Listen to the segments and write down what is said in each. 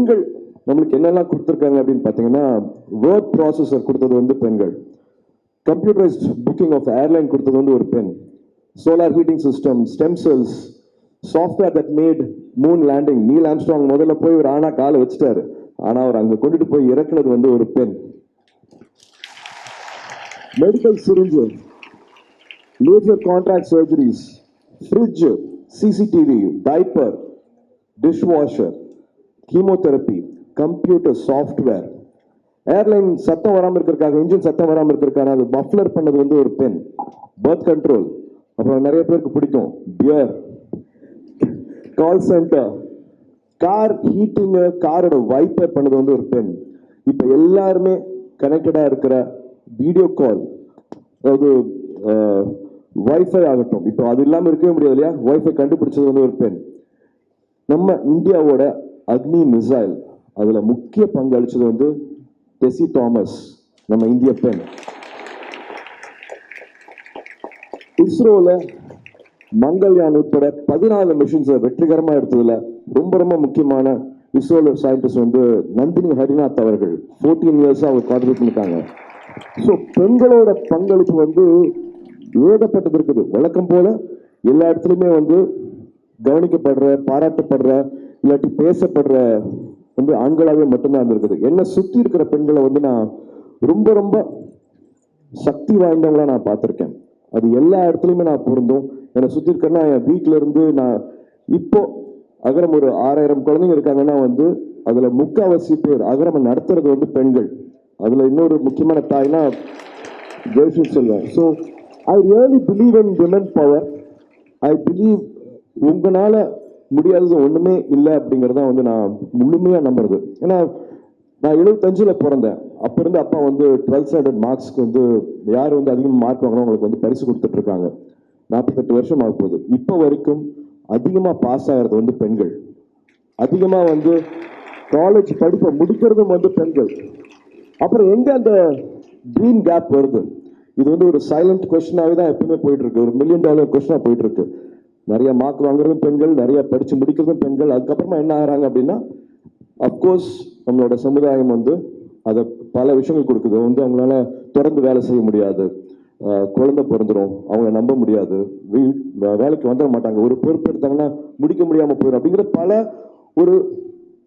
பெண்கள் நம்மளுக்கு என்னெல்லாம் கொடுத்துருக்காங்க அப்படின்னு பார்த்தீங்கன்னா வேர்ட் ப்ராசஸர் கொடுத்தது வந்து பெண்கள். கம்ப்யூட்டரைஸ்ட் புக்கிங் ஆஃப் ஏர்லைன் கொடுத்தது வந்து ஒரு பெண். Solar heating system stem cells software that made moon landing Neil Armstrong முதல்ல போய் ஒரு ஆனா காலை வச்சுட்டாரு. ஆனால் அவர் அங்கே கொண்டுட்டு போய் இறக்குனது வந்து ஒரு பெண். Medical syringe laser contract surgeries fridge CCTV diaper dish washer chemotherapy computer software. Airline சத்தம் வராமல் இருக்கிறதுக்காக இன்ஜின் சத்தம் வராமல் இருக்கிறக்கான அது பஃப்லர் பண்ணது வந்து ஒரு பெண் பர்த் கண்ட்ரோல் அப்புறம் நிறைய பேருக்கு பிடிக்கும். Beer call centre car heating காரோட வைப்பர் பண்ணது வந்து ஒரு பெண் இப்போ எல்லாருமே கனெக்டடாக இருக்கிற வீடியோ கால் அதாவது ஒய்ஃபை ஆகட்டும். இப்போ அது இல்லாமல் இருக்கவே முடியாது இல்லையா? ஒய்ஃபை கண்டுபிடிச்சது வந்து ஒரு பெண் நம்ம இந்தியாவோட அக்னி மிசைல் அதில் முக்கிய பங்கு வந்து டெசி தாமஸ் நம்ம இந்திய பெண். இஸ்ரோவில் மங்கள்யான் உட்பட பதினாலு மிஷின்ஸை வெற்றிகரமாக எடுத்ததில் ரொம்ப ரொம்ப முக்கியமான இஸ்ரோல சயின்டிஸ்ட் வந்து நந்தினி ஹரிநாத் அவர்கள். ஃபோர்டீன் இயர்ஸாக அவர் கான்ட்ரிபியூட் பண்ணிட்டாங்க ஸோ பெண்களோட பங்களிப்பு வந்து ஏகப்பட்டது இருக்குது. வழக்கம் போல் எல்லா இடத்துலையுமே வந்து கவனிக்கப்படுற பாராட்டப்படுற இல்லாட்டி பேசப்படுற வந்து ஆண்களாகவே மட்டும்தான் இருந்திருக்குது. என்னை சுற்றி இருக்கிற பெண்களை வந்து நான் ரொம்ப ரொம்ப சக்தி வாய்ந்தவங்களா நான் பார்த்துருக்கேன். அது எல்லா இடத்துலையுமே நான் பொருந்தும். என்னை சுற்றி இருக்கிறேன்னா என் வீட்டில இருந்து நான் இப்போ அகரம் ஒரு ஆறாயிரம் குழந்தைங்க இருக்காங்கன்னா வந்து அதில் முக்கால்வாசி பேர் அகரம் நடத்துறது வந்து பெண்கள். அதில் இன்னொரு முக்கியமான தாய்னா Jayashree Selvan so I really believe in women power I believe உங்களால் முடியாதது ஒன்றுமே இல்லை அப்படிங்கிறத வந்து நான் முழுமையாக நம்புறது. ஏன்னா நான் எழுபத்தஞ்சில் பிறந்தேன். அப்போ இருந்து அப்பா வந்து டுவெல்த் ஸ்டாண்டர்ட் மார்க்ஸ்க்கு வந்து யார் வந்து அதிகமாக மார்க் வாங்குறவங்களுக்கு அவங்களுக்கு வந்து பரிசு கொடுத்துட்ருக்காங்க நாற்பத்தெட்டு வருஷம் ஆக போகுது. இப்போ வரைக்கும் அதிகமாக பாஸ் ஆகிறது வந்து பெண்கள். அதிகமாக வந்து காலேஜ் படிப்பை முடிக்கிறதும் வந்து பெண்கள். அப்புறம் எங்கே அந்த ட்ரீம் கேப் வருது? இது வந்து ஒரு சைலண்ட் கொஸ்டினாகவே தான் எப்பவுமே போயிட்டுருக்கு ஒரு மில்லியன் டாலர் கொஸ்டினாக போயிட்டுருக்கு நிறைய மார்க் வாங்குறதும் பெண்கள் நிறைய படிச்சு முடிக்கிறதும் பெண்கள். அதுக்கப்புறமா என்ன ஆகிறாங்க அப்படின்னா அப்கோர்ஸ் நம்மளோட சமுதாயம் வந்து அதை பல விஷயங்கள் கொடுக்குது. வந்து அவங்களால தொடர்ந்து வேலை செய்ய முடியாது. குழந்தை பிறந்துடும் அவங்கள நம்ப முடியாது. வீ- வேலைக்கு வந்துட மாட்டாங்க. ஒரு பொறுப்பு எடுத்தாங்கன்னா முடிக்க முடியாமல் போயிடும் அப்படிங்கிற பல ஒரு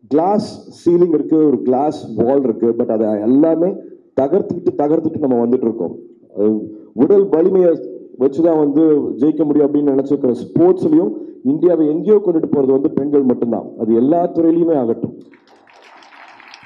கிளாஸ் சீலிங் இருக்குது ஒரு கிளாஸ் வால் இருக்குது பட் அதை எல்லாமே தகர்த்துக்கிட்டு தகர்த்துட்டு நம்ம வந்துட்டு இருக்கோம். உடல் வலிமையை வச்சுதான் வந்து ஜெயிக்க முடியும் அப்படின்னு நினைச்சிருக்கிற ஸ்போர்ட்ஸ்லயும் இந்தியாவை எங்கேயோ கொண்டுட்டு போறது வந்து பெண்கள் மட்டும்தான். அது எல்லா துறையிலுமே ஆகட்டும்.